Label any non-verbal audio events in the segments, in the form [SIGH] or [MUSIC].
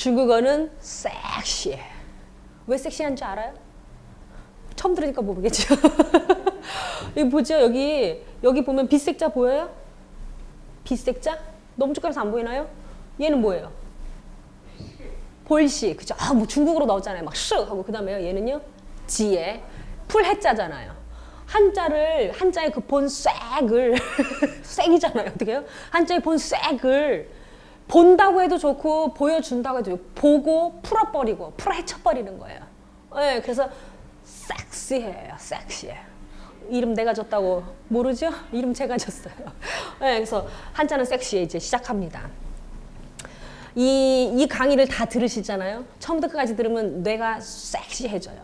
중국어는 섹시해. 왜 섹시한 줄 알아요? 처음 들으니까 모르겠죠. [LAUGHS] 여기 보죠. 여기 여기 보면 빛색자 보여요? 빛색자? 너무 쫓겨나서 안 보이나요? 얘는 뭐예요? 볼시. 그죠? 아, 뭐 중국어로 나오잖아요. 막쓱 하고 그다음에요. 얘는요. 지에 풀 해자잖아요. 한자를 한자의 그본 쌔을 [LAUGHS] 쌔이잖아요. 어떻게 해요? 한자의 본 쌔을 본다고 해도 좋고 보여준다고 해도 좋고 보고 풀어버리고 풀어 헤쳐버리는 거예요. 네, 그래서 섹시해요. 섹시해. 이름 내가 줬다고 모르죠? 이름 제가 줬어요. 네, [LAUGHS] 그래서 한자는 섹시해 이제 시작합니다. 이, 이 강의를 다 들으시잖아요. 처음부터 끝까지 들으면 뇌가 섹시해져요.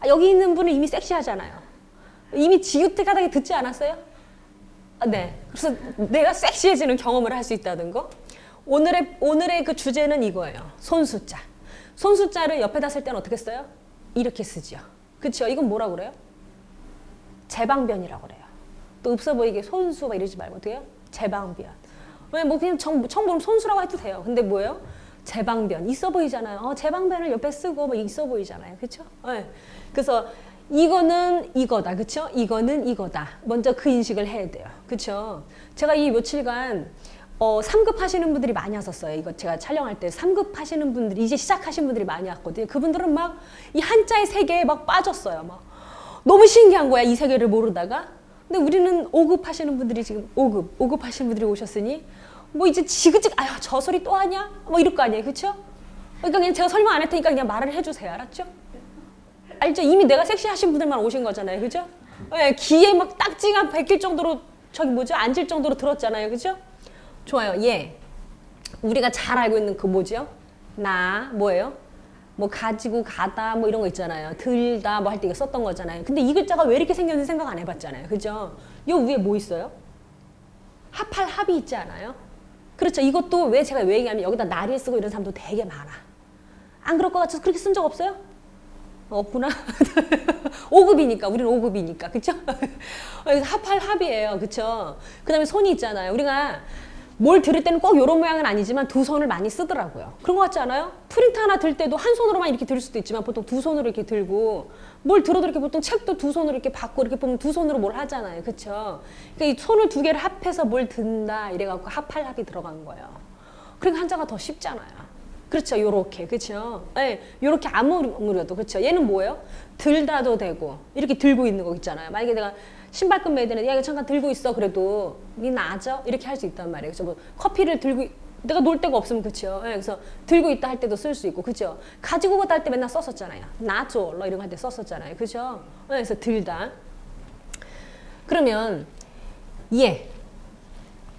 아, 여기 있는 분은 이미 섹시하잖아요. 이미 지긋하게 듣지 않았어요? 아, 네. 그래서 내가 섹시해지는 경험을 할 수 있다는 거. 오늘의, 오늘의 그 주제는 이거예요. 손수자. 손수자를 옆에다 쓸 때는 어떻게 써요? 이렇게 쓰죠. 그쵸? 이건 뭐라 그래요? 제방변이라고 그래요. 또 없어 보이게 손수 막 이러지 말고 해요? 제방변. 왜 뭐 그냥 정, 보면 손수라고 해도 돼요. 근데 뭐예요? 제방변. 있어 보이잖아요. 어, 제방변을 옆에 쓰고 뭐 있어 보이잖아요. 그쵸? 네. 그래서 이거는 이거다. 그쵸? 이거는 이거다. 먼저 그 인식을 해야 돼요. 그쵸? 제가 이 며칠간 어, 3급 하시는 분들이 많이 왔었어요. 이거 제가 촬영할 때 3급 하시는 분들이 이제 시작하신 분들이 많이 왔거든요. 그분들은 막 이 한자의 세계에 막 빠졌어요. 막 너무 신기한 거야. 이 세계를 모르다가. 근데 우리는 5급 하시는 분들이 지금 5급, 5급 하시는 분들이 오셨으니 뭐 이제 지그직 아유 저 소리 또 하냐? 뭐 이럴 거 아니에요. 그쵸? 그러니까 그냥 제가 설명 안 할 테니까 그냥 말을 해 주세요. 알았죠? 알죠? 이미 내가 섹시하신 분들만 오신 거잖아요. 그죠? 네, 귀에 막 딱지가 베낄 정도로 저기 뭐죠? 앉을 정도로 들었잖아요. 그죠? 좋아요. 예. 우리가 잘 알고 있는 그 뭐죠? 나 뭐예요? 뭐 가지고 가다 뭐 이런 거 있잖아요. 들다 뭐 할 때 이거 썼던 거잖아요. 근데 이 글자가 왜 이렇게 생겼는지 생각 안 해봤잖아요. 그죠? 요 위에 뭐 있어요? 합할 합이 있지 않아요? 그렇죠. 이것도 왜 제가 왜 얘기하면 여기다 나리 쓰고 이런 사람도 되게 많아. 안 그럴 것 같아서 그렇게 쓴 적 없어요? 없구나. [LAUGHS] 5급이니까 우리는 5급이니까 그쵸? [LAUGHS] 합할 합이에요 그쵸? 그 다음에 손이 있잖아요 우리가 뭘 들을 때는 꼭 이런 모양은 아니지만 두 손을 많이 쓰더라고요 그런 거 같지 않아요? 프린트 하나 들 때도 한 손으로만 이렇게 들 수도 있지만 보통 두 손으로 이렇게 들고 뭘 들어도 이렇게 보통 책도 두 손으로 이렇게 받고 이렇게 보면 두 손으로 뭘 하잖아요 그쵸? 그러니까 이 손을 두 개를 합해서 뭘 든다 이래갖고 합할 합이 들어간 거예요 그러니까 한자가 더 쉽잖아요 그렇죠. 요렇게. 그렇죠. 예. 요렇게 아무래도 그렇죠. 얘는 뭐예요? 들다도 되고 이렇게 들고 있는 거 있잖아요. 만약에 내가 신발끈 매야 되는데 야 이거 잠깐 들고 있어. 그래도 니 나죠? 이렇게 할 수 있단 말이에요. 그렇죠. 뭐 커피를 들고 있- 내가 놀 데가 없으면 그렇죠. 예. 그래서 들고 있다 할 때도 쓸 수 있고 그렇죠. 가지고 가다 할 때 맨날 썼었잖아요. 나죠. 러 이런 거 할 때 썼었잖아요. 그렇죠. 예. 그래서 들다. 그러면 얘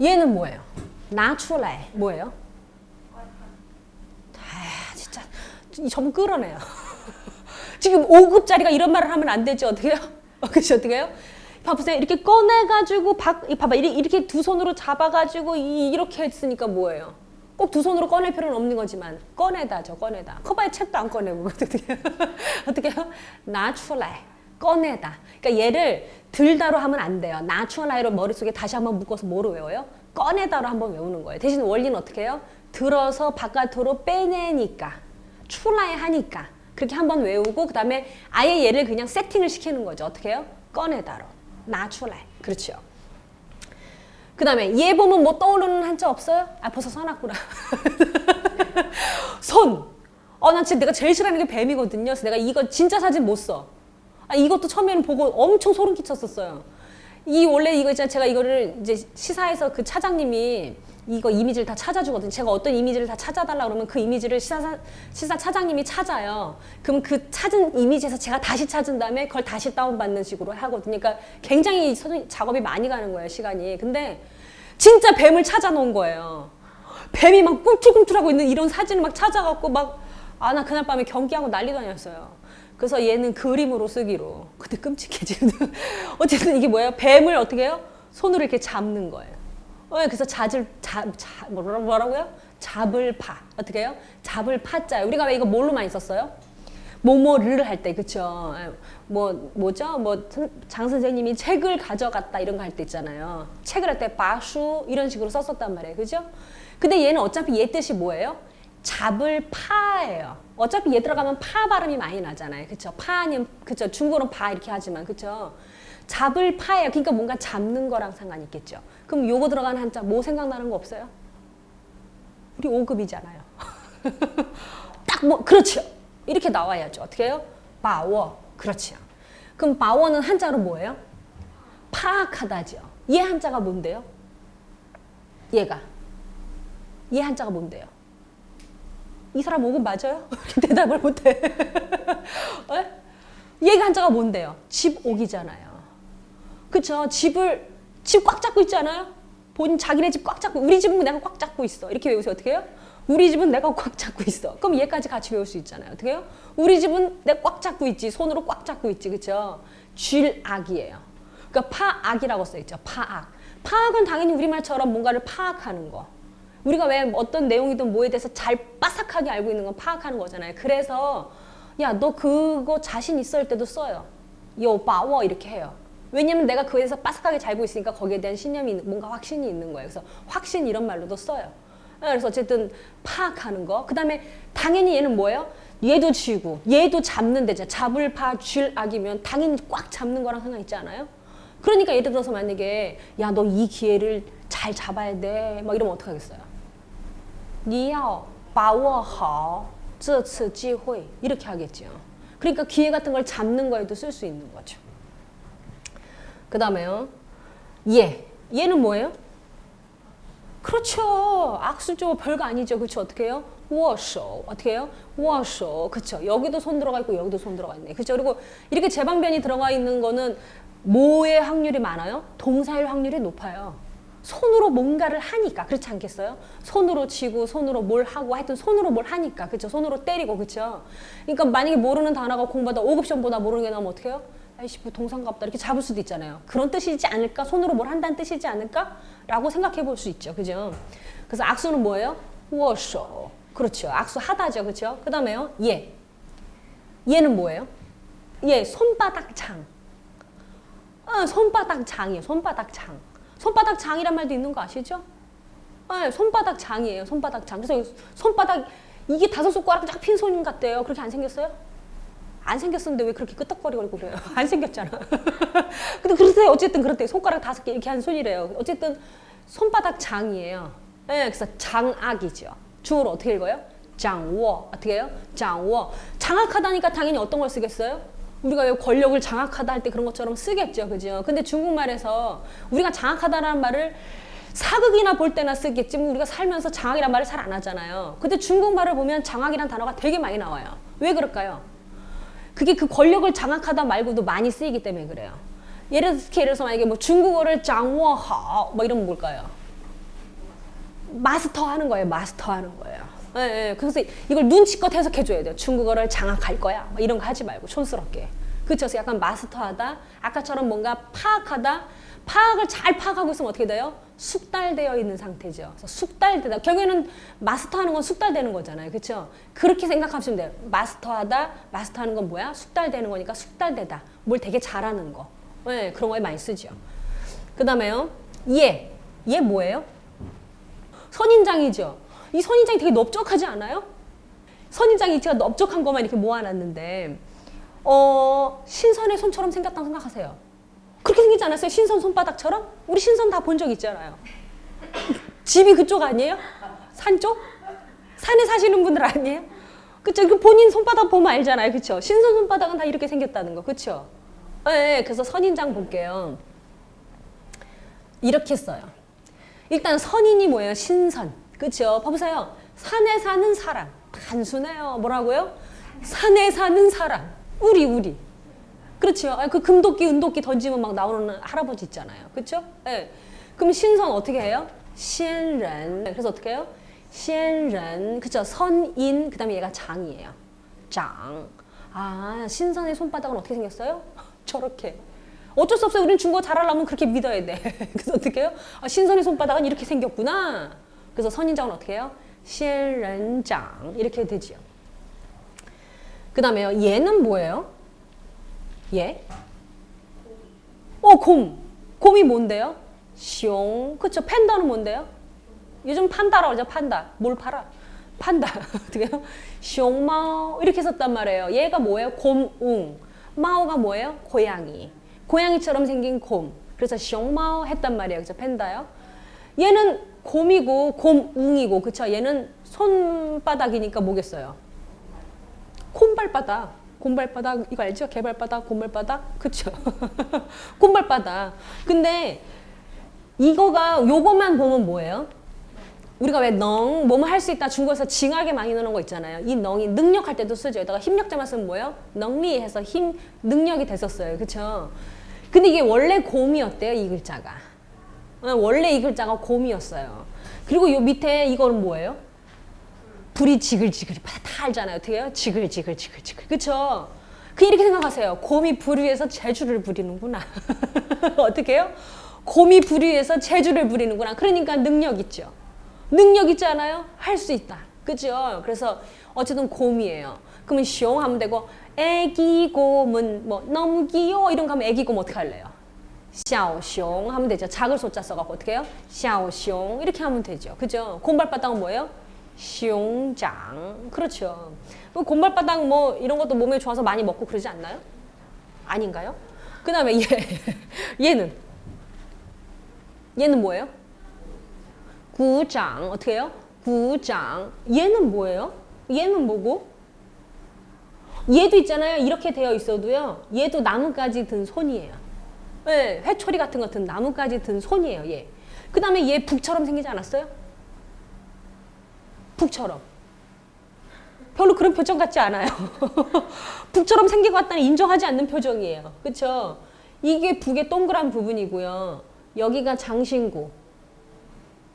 얘는 뭐예요? 나출래 뭐예요? 아, 진짜 이점 끌어내요. [LAUGHS] 지금 5급짜리가 이런 말을 하면 안 되죠. 어떻게 해요? 어, 그치, 어떻게 해요? 봐보세요. 이렇게 꺼내가지고, 박, 이 봐봐. 이렇게, 두 손으로 잡아가지고, 이, 이렇게 했으니까 뭐예요? 꼭 두 손으로 꺼낼 필요는 없는 거지만, 꺼내다죠, 꺼내다. 커봐야 책도 안 꺼내고, [LAUGHS] 어떻게 해요? 어떻게 해요? 나출래. 꺼내다. 그러니까 얘를 들다로 하면 안 돼요. 나출라이로 머릿속에 다시 한번 묶어서 뭐로 외워요? 꺼내다로 한번 외우는 거예요. 대신 원리는 어떻게 해요? 들어서 바깥으로 빼내니까. 출라에 하니까. 그렇게 한번 외우고 그 다음에 아예 얘를 그냥 세팅을 시키는 거죠. 어떻게 해요? 꺼내다로. 나출라이. 그렇죠. 그 다음에 얘 보면 뭐 떠오르는 한자 없어요? 아 벌써 써놨구나. [LAUGHS] 손. 어, 난 진짜 내가 제일 싫어하는 게 뱀이거든요. 그래서 내가 이거 진짜 사진 못 써. 아, 이것도 처음에는 보고 엄청 소름 끼쳤었어요. 이 원래 이거 있잖아요. 제가 이거를 이제 시사에서 그 차장님이 이거 이미지를 다 찾아주거든요. 제가 어떤 이미지를 다 찾아달라 그러면 그 이미지를 시사, 시사 차장님이 찾아요. 그럼 그 찾은 이미지에서 제가 다시 찾은 다음에 그걸 다시 다운받는 식으로 하거든요. 그러니까 굉장히 작업이 많이 가는 거예요, 시간이. 근데 진짜 뱀을 찾아놓은 거예요. 뱀이 막 꿈틀꿈틀하고 있는 이런 사진을 막 찾아갖고 막, 아, 나 그날 밤에 경기하고 난리도 아니었어요. 그래서 얘는 그림으로 쓰기로. 근데 끔찍해, 지금. [LAUGHS] 어쨌든 이게 뭐예요? 뱀을 어떻게 해요? 손으로 이렇게 잡는 거예요. 어, 그래서 잣을, 잡, 잡, 뭐라- 뭐라고요? 잡을 파. 어떻게 해요? 잡을 파자요. 우리가 왜 이거 뭘로 많이 썼어요? 뭐뭐를 할 때, 그쵸? 예, 뭐, 뭐죠? 뭐, 선- 장 선생님이 책을 가져갔다 이런 거 할 때 있잖아요. 책을 할 때 바슈 이런 식으로 썼었단 말이에요. 그죠? 근데 얘는 어차피 얘 뜻이 뭐예요? 잡을 파예요. 어차피 얘 들어가면 파 발음이 많이 나잖아요. 그쵸? 파 아니면, 그쵸? 중국어는 파 이렇게 하지만, 그쵸? 잡을 파예요. 그러니까 뭔가 잡는 거랑 상관이 있겠죠. 그럼 요거 들어가는 한자 뭐 생각나는 거 없어요? 우리 5급이잖아요. [LAUGHS] 딱 뭐, 그렇죠. 이렇게 나와야죠. 어떻게 해요? 바워. 그렇죠. 그럼 바워는 한자로 뭐예요? 파악하다죠. 얘 한자가 뭔데요? 얘가. 얘 한자가 뭔데요? 이 사람 5급 맞아요? [LAUGHS] 대답을 못해. 에? [LAUGHS] 얘가 한자가 뭔데요? 집 옥이잖아요. 그쵸? 집을, 집 꽉 잡고 있잖아요? 본 자기네 집 꽉 잡고, 우리 집은 내가 꽉 잡고 있어. 이렇게 외우세요. 어떻게 해요? 우리 집은 내가 꽉 잡고 있어. 그럼 얘까지 같이 외울 수 있잖아요. 어떻게 해요? 우리 집은 내가 꽉 잡고 있지. 손으로 꽉 잡고 있지. 그쵸? 쥘악이에요. 그러니까 파악이라고 써 있죠. 파악. 파악은 당연히 우리말처럼 뭔가를 파악하는 거. 우리가 왜 어떤 내용이든 뭐에 대해서 잘 빠삭하게 알고 있는 건 파악하는 거잖아요. 그래서 야 너 그거 자신 할 때도 써요. 요 바워 이렇게 해요. 왜냐면 내가 그에 대해서 빠삭하게 잘 알고 있으니까 거기에 대한 신념이 있는- 뭔가 확신이 있는 거예요. 그래서 확신 이런 말로도 써요. 예, 그래서 어쨌든 파악하는 거. 그다음에 당연히 얘는 뭐예요? 얘도 쥐고 얘도 잡는 데죠. 잡을 파, 쥘 악이면 당연히 꽉 잡는 거랑 상관 있지 않아요? 그러니까 예를 들어서 만약에 야 너 이 기회를 잘 잡아야 돼. 막 이러면 어떡하겠어요? 你要把握好这次机会 이렇게 하겠죠. 그러니까 기회 같은 걸 잡는 거에도 쓸 수 있는 거죠. 그 다음에요. 예. 예는 뭐예요? 그렇죠. 악수죠. 별거 아니죠. 그렇죠. 어떻게 해요? 워쇼. 어떻게 해요? 워쇼. 그렇죠. 여기도 손 들어가 있고 여기도 손 들어가 있네. 그렇죠. 그리고 이렇게 제방변이 들어가 있는 거는 뭐의 확률이 많아요? 동사일 확률이 높아요. 손으로 뭔가를 하니까 그렇지 않겠어요? 손으로 치고 손으로 뭘 하고 하여튼 손으로 뭘 하니까 그렇죠? 손으로 때리고 그렇죠? 그러니까 만약에 모르는 단어가 공부하다 5급시험 보다 모르는 게 나오면 어떻게 해요? 아이씨 뭐 동상갑다 이렇게 잡을 수도 있잖아요. 그런 뜻이지 않을까? 손으로 뭘 한다는 뜻이지 않을까? 라고 생각해 볼 수 있죠. 그죠? 그래서 악수는 뭐예요? 握手. 그렇죠. 악수 하다죠. 그렇죠? 그 다음에요. 얘. 얘는 뭐예요? 얘 손바닥 장. 어, 손바닥 장이에요. 손바닥 장. 손바닥 장이란 말도 있는 거 아시죠? 네, 손바닥 장이에요. 손바닥 장. 그래서 손바닥 이게 다섯 손가락 쫙 핀 손 같대요. 그렇게 안 생겼어요? 안 생겼었는데 왜 그렇게 끄떡거리고 그래요? [LAUGHS] 안 생겼잖아. [LAUGHS] 근데 그렇대요. 어쨌든 그렇대요. 손가락 다섯 개 이렇게 한 손이래요. 어쨌든 손바닥 장이에요. 네, 그래서 장악이죠. 중으로 어떻게 읽어요? 장워. 어떻게 해요? 장워. 장악하다니까 당연히 어떤 걸 쓰겠어요? 우리가 왜 권력을 장악하다 할 때 그런 것처럼 쓰겠죠. 그죠? 근데 중국말에서 우리가 장악하다라는 말을 사극이나 볼 때나 쓰겠지. 뭐 우리가 살면서 장악이란 말을 잘 안 하잖아요. 근데 중국말을 보면 장악이란 단어가 되게 많이 나와요. 왜 그럴까요? 그게 그 권력을 장악하다 말고도 많이 쓰이기 때문에 그래요. 예를 들어서, 만약에 뭐 중국어를 장워하 뭐 이러면 뭘까요? 마스터 하는 거예요. 마스터 하는 거예요. 예, 예. 그래서 이걸 눈치껏 해석해줘야 돼요. 중국어를 장악할 거야. 뭐 이런 거 하지 말고 촌스럽게. 그래서 약간 마스터하다. 아까처럼 뭔가 파악하다. 파악을 잘 파악하고 있으면 어떻게 돼요? 숙달되어 있는 상태죠. 그래서 숙달되다. 결국에는 마스터하는 건 숙달되는 거잖아요. 그렇죠? 그렇게 생각하시면 돼요. 마스터하다, 마스터하는 건 뭐야? 숙달되는 거니까 숙달되다. 뭘 되게 잘하는 거. 네, 그런 거에 많이 쓰죠. 그 다음에요. 얘. 얘 뭐예요? 선인장이죠. 이 선인장이 되게 넓적하지 않아요? 선인장이 제가 넓적한 것만 이렇게 모아놨는데, 어, 신선의 손처럼 생겼다고 생각하세요. 그렇게 생기지 않았어요? 신선 손바닥처럼? 우리 신선 다 본 적 있잖아요. 집이 그쪽 아니에요? 산 쪽? 산에 사시는 분들 아니에요? 그쵸? 그 본인 손바닥 보면 알잖아요. 그쵸? 신선 손바닥은 다 이렇게 생겼다는 거. 그쵸? 예, 네, 그래서 선인장 볼게요. 이렇게 써요. 일단 선인이 뭐예요? 신선. 그쵸? 봐보세요. 산에 사는 사람. 단순해요. 뭐라고요? 산에 사는 사람. 우리, 우리. 그렇죠. 그 금도끼, 은도끼 던지면 막 나오는 할아버지 있잖아요. 그렇죠? 네. 그럼 신선 어떻게 해요? 신런. 네, 그래서 어떻게 해요? 신런. 그렇죠. 선인. 그다음에 얘가 장이에요. 장. 아, 신선의 손바닥은 어떻게 생겼어요? [LAUGHS] 저렇게. 어쩔 수 없어요. 우리는 중국어 잘하려면 그렇게 믿어야 돼. [LAUGHS] 그래서 어떻게 해요? 아, 신선의 손바닥은 이렇게 생겼구나. 그래서 선인장은 어떻게 해요? 신런장. 이렇게 되지요. 그 다음에요. 얘는 뭐예요? 예? 어, 곰. 곰이 뭔데요? 숑. 그쵸. 팬다는 뭔데요? 요즘 판다라고 하죠. 판다. 뭘 팔아? 판다. [LAUGHS] 어떻게요? 숑마오 이렇게 썼단 말이에요. 얘가 뭐예요? 곰웅. 마오가 뭐예요? 고양이. 고양이처럼 생긴 곰. 그래서 숑마오 했단 말이에요. 그죠? 팬다요. 얘는 곰이고 곰웅이고 그쵸? 얘는 손바닥이니까 뭐겠어요? 곰발바닥. 곰발바닥 이거 알죠? 개발바닥, 곰발바닥. 그쵸? [LAUGHS] 곰발바닥. 근데 이거가 요거만 보면 뭐예요? 우리가 왜 능, 뭐뭐 할 수 있다 중국에서 징하게 많이 넣는 거 있잖아요. 이 능이 능력할 때도 쓰죠. 여기다가 힘력자만 쓰면 뭐예요? 능리 해서 힘, 능력이 됐었어요. 그쵸? 근데 이게 원래 곰이었대요. 이 글자가. 어, 원래 이 글자가 곰이었어요. 그리고 요 밑에 이거는 뭐예요? 불이 지글지글 다 알잖아요. 어떻게 해요? 지글지글지글지글. 그쵸? 그 이렇게 생각하세요. 곰이 불 위에서 재주를 부리는구나. [LAUGHS] 어떻게 해요? 곰이 불 위에서 재주를 부리는구나. 그러니까 능력 있죠. 능력 있잖아요. 할 수 있다. 그죠? 그래서 어쨌든 곰이에요. 그러면 시옹하면 되고 애기 곰은 뭐 넘기요 이런 거 하면 애기 곰 어떻게 할래요? 샤오숑 하면 되죠. 작을 소자 써갖고 어떻게 해요? 샤오숑 이렇게 하면 되죠. 그죠? 곰발바닥은 뭐예요? 熊掌 그렇죠. 뭐 곰발바닥 뭐 이런 것도 몸에 좋아서 많이 먹고 그러지 않나요? 아닌가요? 그 다음에 얘 [LAUGHS] 얘는 얘는 뭐예요? 구장 어떻게 해요? 구장 얘는 뭐예요? 얘는 뭐고? 얘도 있잖아요. 이렇게 되어 있어도요. 얘도 나뭇가지 든 손이에요. 네, 회초리 같은 거 든 나뭇가지 든 손이에요. 얘. 그 다음에 얘 북처럼 생기지 않았어요? 북처럼. 별로 그런 표정 같지 않아요. [LAUGHS] 북처럼 생긴 것 같다는 인정하지 않는 표정이에요. 그쵸? 이게 북의 동그란 부분이고요. 여기가 장신구.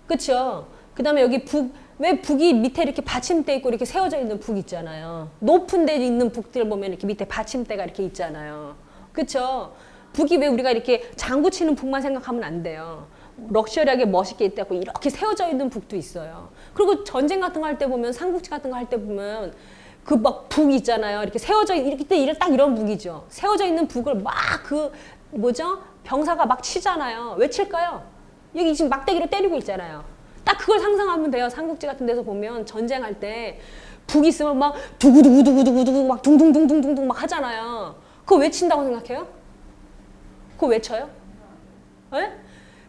그쵸? 그 다음에 여기 북, 왜 북이 밑에 이렇게 받침대 있고 이렇게 세워져 있는 북 있잖아요. 높은 데 있는 북들 보면 이렇게 밑에 받침대가 이렇게 있잖아요. 그쵸? 북이 왜 우리가 이렇게 장구 치는 북만 생각하면 안 돼요. 럭셔리하게 멋있게 있다고 이렇게 세워져 있는 북도 있어요. 그리고 전쟁 같은 거 할 때 보면 삼국지 같은 거 할 때 보면 그 막 북 있잖아요. 이렇게 세워져 있- 이렇게 때딱 이런 북이죠. 세워져 있는 북을 막 그 뭐죠? 병사가 막 치잖아요. 왜 칠까요? 여기 지금 막대기로 때리고 있잖아요. 딱 그걸 상상하면 돼요. 삼국지 같은 데서 보면 전쟁할 때북 있으면 막 두구두구두구두구두구 막 둥둥둥둥둥둥 막 하잖아요. 그거 왜 친다고 생각해요? 그거 왜 쳐요? 예?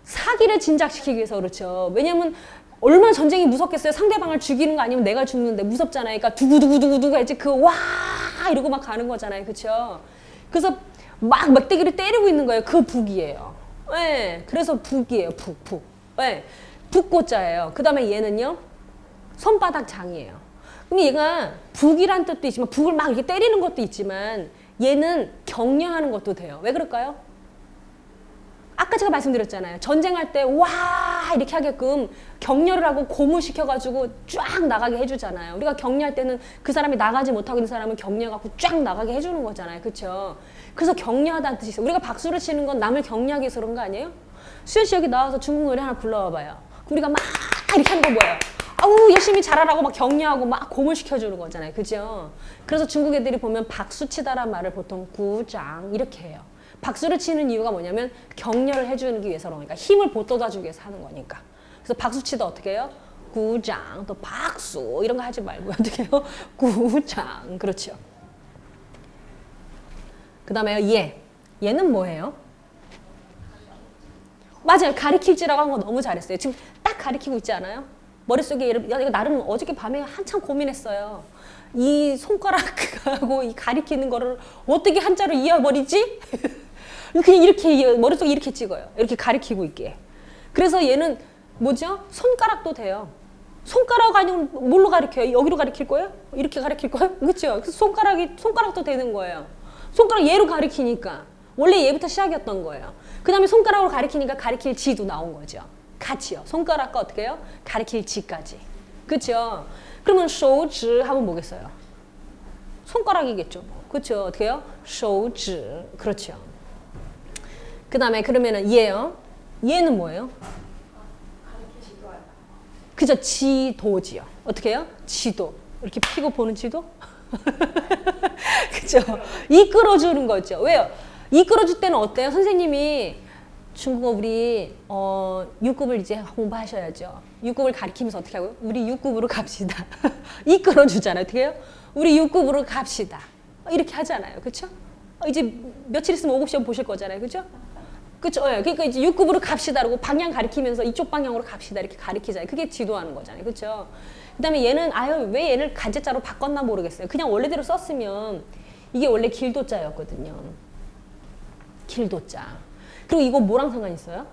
사기를 진작시키기 위해서 그렇죠. 왜냐면 얼마나 전쟁이 무섭겠어요. 상대방을 죽이는 거 아니면 내가 죽는데 무섭잖아요. 그러니까 두구두구두구두구 했지 그 와 이러고 막 가는 거잖아요. 그렇죠? 그래서 막 막대기를 때리고 있는 거예요. 그 북이에요. 예. 그래서 북이에요. 북, 북. 예. 북고자예요. 그 다음에 얘는요. 손바닥 장이에요. 그럼 얘가 북이란 뜻도 있지만 북을 막 이렇게 때리는 것도 있지만 얘는 격려하는 것도 돼요. 왜 그럴까요? 아까 제가 말씀드렸잖아요. 전쟁할 때 와 이렇게 하게끔 격려를 하고 고무시켜가지고 쫙 나가게 해주잖아요. 우리가 격려할 때는 그 사람이 나가지 못하고 있는 사람을 격려하고 쫙 나가게 해주는 거잖아요. 그렇죠? 그래서 격려하다는 뜻이 있어요. 우리가 박수를 치는 건 남을 격려하기 위해서 그런 거 아니에요? 수현 씨 여기 나와서 중국 노래 하나 불러봐봐요. 우리가 막 이렇게 하는 거 뭐예요? 아우 열심히 잘하라고 막 격려하고 막 고무시켜주는 거잖아요. 그죠? 그래서 중국 애들이 보면 박수 치다란 말을 보통 구장 이렇게 해요. 박수를 치는 이유가 뭐냐면 격려를 해주기 위해서 그러니까 힘을 보돋아주기 위해서 하는 거니까. 그래서 박수 치다 어떻게 해요? 구장 또 박수 이런 거 하지 말고 [LAUGHS] 어떻게 해요? 구장 그렇죠. 그 다음에 얘 얘는 뭐예요? 맞아요. 가리킬지라고 한 거 너무 잘했어요. 지금 딱 가리키고 있지 않아요? 머릿속에 이거 나름 어저께 밤에 한참 고민했어요. 이 손가락하고 이 가리키는 거를 어떻게 한자로 이어버리지? [LAUGHS] 그냥 이렇게 이어- 머릿속에 이렇게 찍어요. 이렇게 가리키고 있게. 그래서 얘는 뭐죠? 손가락도 돼요. 손가락 아니면 뭘로 가리켜요? 여기로 가리킬 거예요? 이렇게 가리킬 거예요? [LAUGHS] 그렇죠? 그래서 손가락이 손가락도 되는 거예요. 손가락 얘로 가리키니까 원래 얘부터 시작이었던 거예요. 그 다음에 손가락으로 가리키니까 가리킬 지도 나온 거죠. 같이요. 손가락과 어떻게 해요? 가리킬 지까지. 그렇죠? 그러면 手指 하면 뭐겠어요? 손가락이겠죠. 그렇죠? 어떻게 해요? 手指. 그렇죠. 그 다음에 그러면은 얘요. 얘는 뭐예요? 그죠? 지도지요. 어떻게 해요? 지도. 이렇게 피고 보는 지도? [LAUGHS] 그죠? 이끌어주는 거죠. 왜요? 이끌어줄 때는 어때요? 선생님이 중국어 우리 어 6급을 이제 공부하셔야죠. 6급을 가리키면서 어떻게 하고요? 우리 6급으로 갑시다. [LAUGHS] 이끌어 주잖아요. 어떻게 해요? 우리 6급으로 갑시다. 이렇게 하잖아요. 그렇죠? 이제 며칠 있으면 5급 시험 보실 거잖아요. 그렇죠? 그렇죠. 예. 그러니까 이제 6급으로 갑시다 라고 방향 가리키면서 이쪽 방향으로 갑시다 이렇게 가리키잖아요. 그게 지도하는 거잖아요. 그렇죠? 그다음에 얘는 아유 왜 얘를 간제자로 바꿨나 모르겠어요. 그냥 원래대로 썼으면 이게 원래 길도자였거든요. 길도자. 그리고 이거 뭐랑 상관 있어요?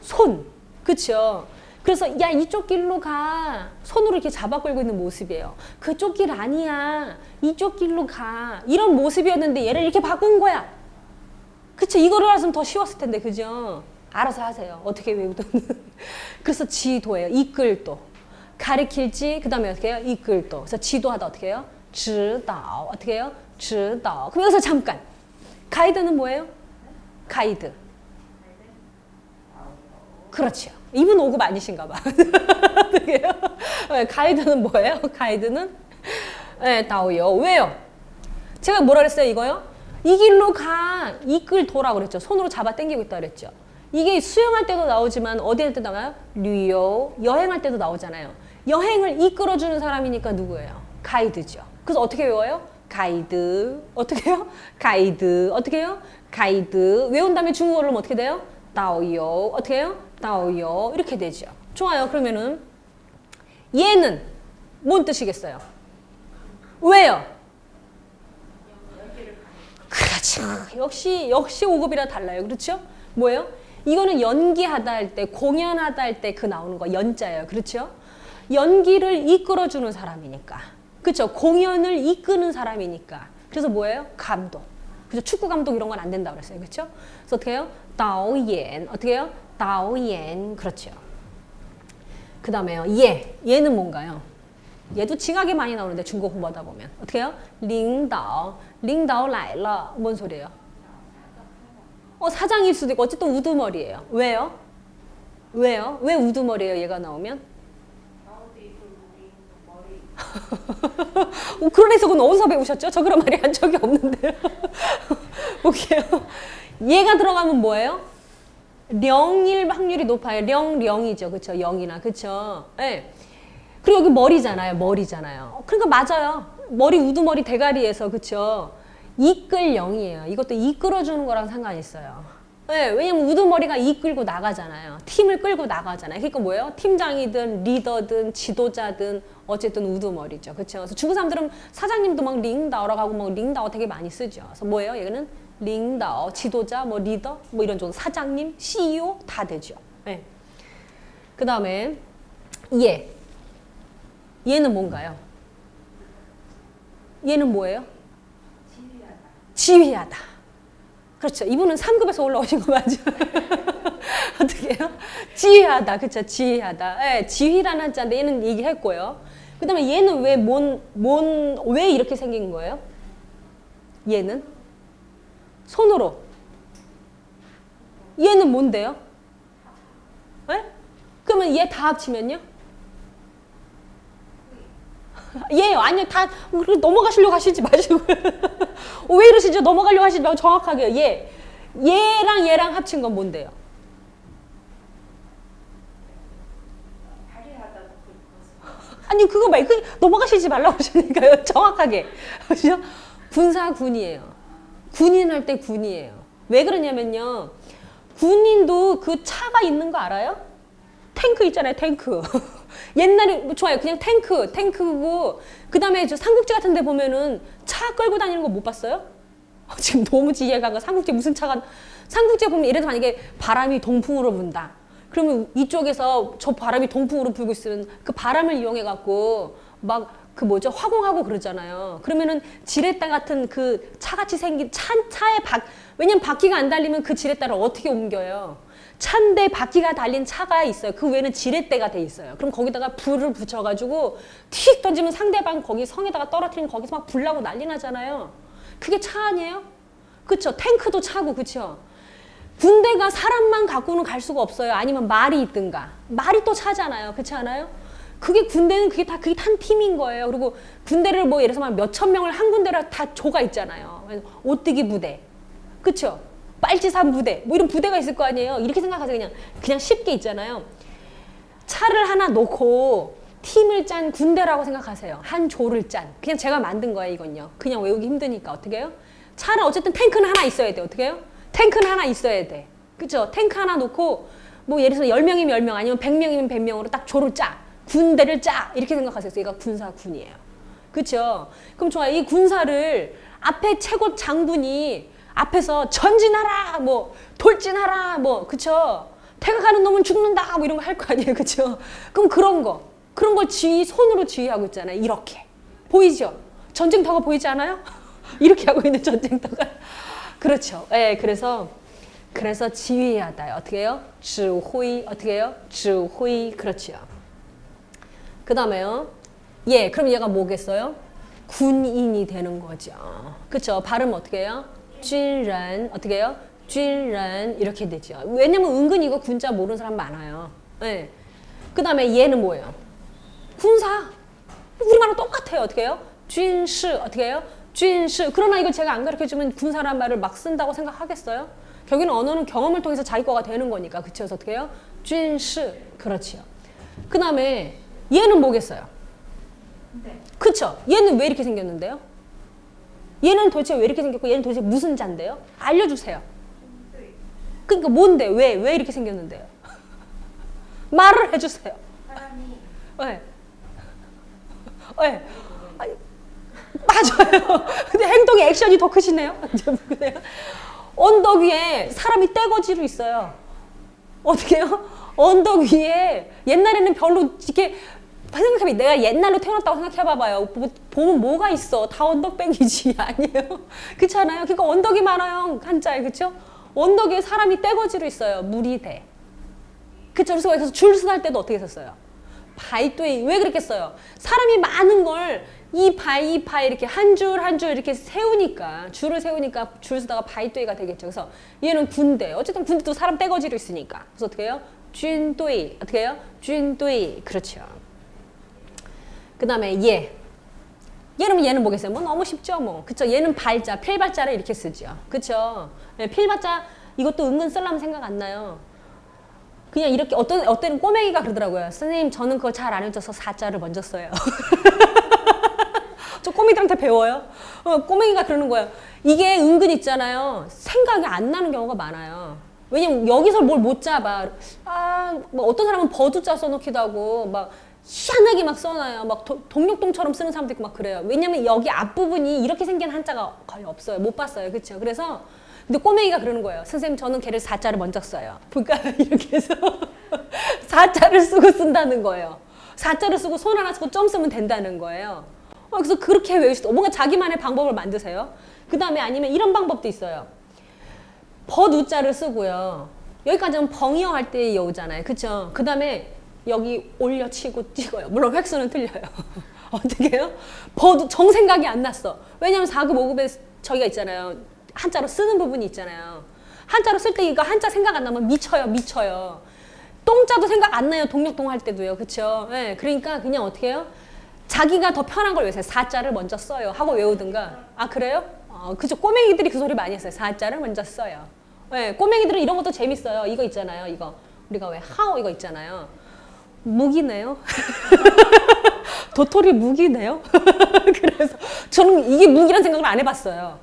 손. 그쵸? 그래서 야 이쪽 길로 가. 손으로 이렇게 잡아 끌고 있는 모습이에요. 그쪽 길 아니야. 이쪽 길로 가. 이런 모습이었는데 얘를 이렇게 바꾼 거야. 그렇죠. 그치 이거를 하시면 더 쉬웠을 텐데 그죠? 알아서 하세요. 어떻게 외우든. [LAUGHS] 그래서 지도예요. 이끌도. 가르킬지 그다음에 어떻게 해요? 이끌도. 그래서 지도하다 어떻게 해요? 지도. 어떻게 해요? 지도. 그럼 여기서 잠깐. 가이드는 뭐예요? 가이드. 그렇죠. 이분 오급 아니신가 봐. [LAUGHS] 어떻게 해요? 네, 가이드는 뭐예요? 가이드는 네, 다오요. 왜요? 제가 뭐라 그랬어요, 이거요? 이 길로 가, 이끌도라 그랬죠. 손으로 잡아 당기고 있다 그랬죠. 이게 수영할 때도 나오지만 어디 할 때 나와요? 류요, 여행할 때도 나오잖아요. 여행을 이끌어주는 사람이니까 누구예요? 가이드죠. 그래서 어떻게 외워요? 가이드. 어떻게 해요? 가이드. 어떻게 해요? 가이드. 외운 다음에 중국어로 하면 어떻게 돼요? 다오요. 어떻게 해요? 다오요. 이렇게 되죠. 좋아요. 그러면은 얘는 뭔 뜻이겠어요? 왜요? 그렇죠. 역시 역시 5급이라 달라요. 그렇죠? 뭐예요? 이거는 연기하다 할 때, 공연하다 할 때 그 나오는 거 연자예요. 그렇죠? 연기를 이끌어 주는 사람이니까. 그렇죠? 공연을 이끄는 사람이니까. 그래서 뭐예요? 감독. 그죠? 축구 감독 이런 건 안 된다고 그랬어요. 그렇죠? 그래서 어떻게 해요? 다오옌. 어떻게 해요? 다오옌. 그렇죠. 그다음에요. 얘. 얘는 뭔가요? 얘도 징하게 많이 나오는데 중국어 공부하다 보면 어떻게 해요? 링다오 라일러 뭔 소리예요? 어 사장일 수도 있고 어쨌든 우두머리예요. 왜요? 왜요? 왜 우두머리예요? 얘가 나오면? [LAUGHS] 어, 그런 해석은 어디서 배우셨죠? 저 그런 말이 한 적이 없는데요. [LAUGHS] 오케이 얘가 들어가면 뭐예요? 령일 확률이 높아요. 령, 령이죠. 그쵸? 영이나. 그쵸? 예. 네. 그리고 여기 머리잖아요. 머리잖아요. 그러니까 맞아요. 머리, 우두머리, 대가리에서. 그쵸? 이끌 영이에요. 이것도 이끌어주는 거랑 상관이 있어요. 네, 왜냐면 우두머리가 이끌고 나가잖아요. 팀을 끌고 나가잖아요. 그러니까 뭐예요? 팀장이든 리더든 지도자든 어쨌든 우두머리죠. 그렇죠? 그래서 중국 사람들은 사장님도 막 링다오라고 하고 막 링다오 되게 많이 쓰죠. 그래서 뭐예요? 얘는 링다오, 지도자, 뭐 리더, 뭐 이런 종 사장님, CEO 다 되죠. 네. 그 다음에 얘. 얘는 뭔가요? 얘는 뭐예요? 지휘하다. 그렇죠. 이분은 3급에서 올라오신 거 맞죠? [LAUGHS] 어떻게 해요? 지휘하다. 그렇죠. 지휘하다. 예, 지휘라는 한자인데 얘는 얘기했고요. 그 다음에 얘는 왜, 뭔, 뭔, 왜 이렇게 생긴 거예요? 얘는? 손으로. 얘는 뭔데요? 예? 그러면 얘 다 합치면요? 얘요. [LAUGHS] 아니요. 다 넘어가시려고 하시지 마시고. 어, [LAUGHS] 왜 이러시죠? 넘어가려고 하시지 말고 정확하게. 얘. 얘랑 얘랑 합친 건 뭔데요? [LAUGHS] 아니 그거 말고 그 넘어가시지 말라고 하시니까요. 정확하게. 그죠? 군사군이에요. 군인 할 때 군이에요. 왜 그러냐면요. 군인도 그 차가 있는 거 알아요? 탱크 있잖아요, 탱크. 옛날에 뭐 좋아요. 그냥 탱크, 탱크고 그다음에 저 삼국지 같은 데 보면은 차 끌고 다니는 거 못 봤어요? 어, 지금 너무 이해가 가. 삼국지 무슨 차가 삼국지에 보면 예를 들어 만약에 바람이 동풍으로 분다. 그러면 이쪽에서 저 바람이 동풍으로 불고 있으면 그 바람을 이용해 갖고 막 그 뭐죠 화공하고 그러잖아요. 그러면은 지렛대 같은 그 차같이 생긴 차 차에 바 왜냐면 바퀴가 안 달리면 그 지렛대를 어떻게 옮겨요? 찬데 바퀴가 달린 차가 있어요. 그 외에는 지렛대가 돼 있어요. 그럼 거기다가 불을 붙여가지고 틱 던지면 상대방 거기 성에다가 떨어뜨리면 거기서 막 불나고 난리 나잖아요. 그게 차 아니에요? 그쵸? 탱크도 차고, 그쵸? 군대가 사람만 갖고는 갈 수가 없어요. 아니면 말이 있든가. 말이 또 차잖아요. 그렇지 않아요? 그게 군대는 그게 다 그게 한 팀인 거예요. 그리고 군대를 뭐 예를 들어서 몇천 명을 한 군대로 다 조가 있잖아요. 오뜨기 부대. 그쵸? 빨치산 부대 뭐 이런 부대가 있을 거 아니에요. 이렇게 생각하세요. 그냥 그냥 쉽게 있잖아요. 차를 하나 놓고 팀을 짠 군대라고 생각하세요. 한 조를 짠. 그냥 제가 만든 거예요, 이건요. 그냥 외우기 힘드니까 어떻게 해요? 차는 어쨌든 탱크는 하나 있어야 돼. 어떻게 해요? 탱크는 하나 있어야 돼. 그죠? 탱크 하나 놓고 뭐 예를 들어서 10명이면 10명 아니면 100명이면 100명으로 딱 조를 짜. 군대를 짜. 이렇게 생각하세요. 얘가 군사 군이에요. 그렇죠? 그럼 좋아요. 이 군사를 앞에 최고 장군이 앞에서 전진하라 뭐 돌진하라 뭐 그쵸? 태극하는 놈은 죽는다 뭐 이런 거 할 거 아니에요 그쵸? 그럼 그런 거. 그런 걸 지휘 손으로 지휘하고 있잖아요 이렇게. 보이죠? 전쟁터가 보이지 않아요? [LAUGHS] 이렇게 하고 있는 전쟁터가. 그렇죠. 예 그래서 그래서 지휘하다 어떻게 해요? 지휘 어떻게 해요? 지휘 그렇지요 그 다음에요. 예 그럼 얘가 뭐겠어요? 군인이 되는 거죠. 그쵸? 발음 어떻게 해요? 쥐란 어떻게 해요? 쥐란 이렇게 되죠. 왜냐면 은근 이거 군자 모르는 사람 많아요. 예. 네. 그 다음에 얘는 뭐예요? 군사. 우리말랑 똑같아요. 어떻게 해요? 쥔시 어떻게 해요? 쥔시 그러나 이걸 제가 안 가르쳐주면 군사란 말을 막 쓴다고 생각하겠어요? 결국에는 언어는 경험을 통해서 자기 거가 되는 거니까. 그쵸? 어떻게 해요? 쥔시 그렇지요. 그 다음에 얘는 뭐겠어요? 네. 그쵸? 얘는 왜 이렇게 생겼는데요? 얘는 도대체 왜 이렇게 생겼고 얘는 도대체 무슨 자인데요? 알려주세요. 그러니까 뭔데? 왜? 왜 이렇게 생겼는데요? [LAUGHS] 말을 해주세요. 사람이 왜? 왜? 아니, 맞아요. [LAUGHS] 근데 행동의 액션이 더 크시네요. [LAUGHS] 언덕 위에 사람이 떼거지로 있어요. 어떻게 해요? 언덕 위에 옛날에는 별로 이렇게 생각해봐. 내가 옛날로 태어났다고 생각해봐봐요. 보- 보면 뭐가 있어? 다 언덕뱅이지 [LAUGHS] 아니에요? 그렇잖아요. 그러니까 언덕이 많아요. 한자에 그렇죠? 언덕 위에 사람이 떼거지로 있어요. 물이 돼. 그쵸? 그래서 그래서 줄 서할 때도 어떻게 섰어요? 바이또이 왜 그랬겠어요? 사람이 많은 걸 이 바이 이 바이 이렇게 한 줄 한 줄 이렇게 세우니까 줄을 세우니까 줄 서다가 바이또이가 되겠죠. 그래서 얘는 군대. 어쨌든 군대도 사람 떼거지로 있으니까. 그래서 어떻게 해요? 쥔또이 어떻게 해요? 쥔또이 그렇죠. 그 다음에 얘. 얘는 얘는 뭐겠어요? 뭐 너무 쉽죠, 뭐. 그쵸? 얘는 발자, 필발자를 이렇게 쓰죠. 그쵸? 네, 필발자 이것도 은근 쓸라면 생각 안 나요. 그냥 이렇게 어떤 어때는 꼬맹이가 그러더라고요. 선생님 저는 그거 잘 안 해줘서 사자를 먼저 써요. [LAUGHS] 저 꼬맹이들한테 배워요. 어, 꼬맹이가 그러는 거예요. 이게 은근 있잖아요. 생각이 안 나는 경우가 많아요. 왜냐면 여기서 뭘 못 잡아. 아, 뭐 어떤 사람은 버두자 써놓기도 하고 막 희한하게 막 써놔요. 막 도- 동력동처럼 쓰는 사람도 있고 막 그래요. 왜냐면 여기 앞부분이 이렇게 생긴 한자가 거의 없어요. 못 봤어요. 그렇죠? 그래서 근데 꼬맹이가 그러는 거예요. 선생님 저는 걔를 사자를 먼저 써요. [LAUGHS] 그러니까 이렇게 해서 [LAUGHS] 사자를 쓰고 쓴다는 거예요. 사자를 쓰고 손 하나 쓰고 점 쓰면 된다는 거예요. 어, 그래서 그렇게 외우시다. 뭔가 자기만의 방법을 만드세요. 그 다음에 아니면 이런 방법도 있어요. 버우자를 쓰고요. 여기까지는 벙이어 할 때 여우잖아요. 그쵸? 그 다음에 여기 올려치고 찍어요. 물론 획수는 틀려요. [LAUGHS] 어떻게 해요? 버도 정 생각이 안 났어. 왜냐면 4급, 5급에 저기가 있잖아요. 한자로 쓰는 부분이 있잖아요. 한자로 쓸 때 이거 한자 생각 안 나면 미쳐요, 미쳐요. 똥자도 생각 안 나요, 동력동 할 때도요. 그쵸? 예, 그러니까 그냥 어떻게 해요? 자기가 더 편한 걸 외우세요. 사자를 먼저 써요. 하고 외우든가. 아, 그래요? 어, 그죠. 꼬맹이들이 그 소리 많이 했어요. 사자를 먼저 써요. 예, 꼬맹이들은 이런 것도 재밌어요. 이거 있잖아요. 이거. 우리가 왜 하오 이거 있잖아요. 무기네요. [LAUGHS] 도토리 무기네요. [LAUGHS] 그래서 저는 이게 무기란 생각을 안 해봤어요.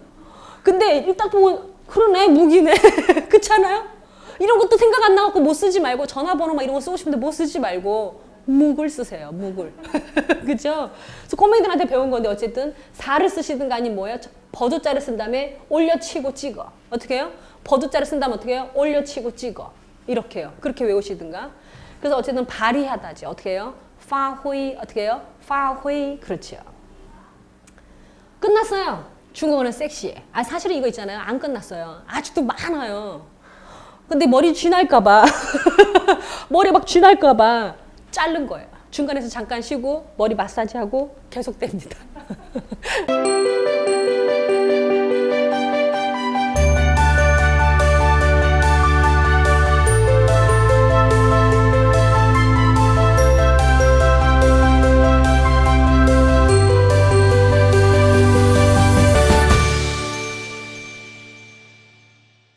근데 일단 보고 그러네 무기네. [LAUGHS] 그렇잖아요? 이런 것도 생각 안 나갖고 못 쓰지 말고 전화번호 막 이런 거 쓰고 싶은데 못 쓰지 말고 묵을 쓰세요. 묵을. 그죠? 그래서 꼬맹이들한테 배운 건데 어쨌든 사를 쓰시든가 아니면 뭐예요? 버두자를 쓴 다음에 올려치고 찍어. 어떻게 해요? 버두자를 쓴 다음에 어떻게 해요? 올려치고 찍어. 이렇게 해요. 그렇게 외우시든가. 그래서 어쨌든 발휘하다지. 어떻게 해요? 파휘 어떻게 해요? 파휘 그렇죠. 끝났어요. 중국어는 섹시해. 아 사실은 이거 있잖아요. 안 끝났어요. 아직도 많아요. 근데 머리 쥐날까봐 [LAUGHS] 머리 막 쥐날까봐 자른 거예요. 중간에서 잠깐 쉬고 머리 마사지하고 계속됩니다. [LAUGHS]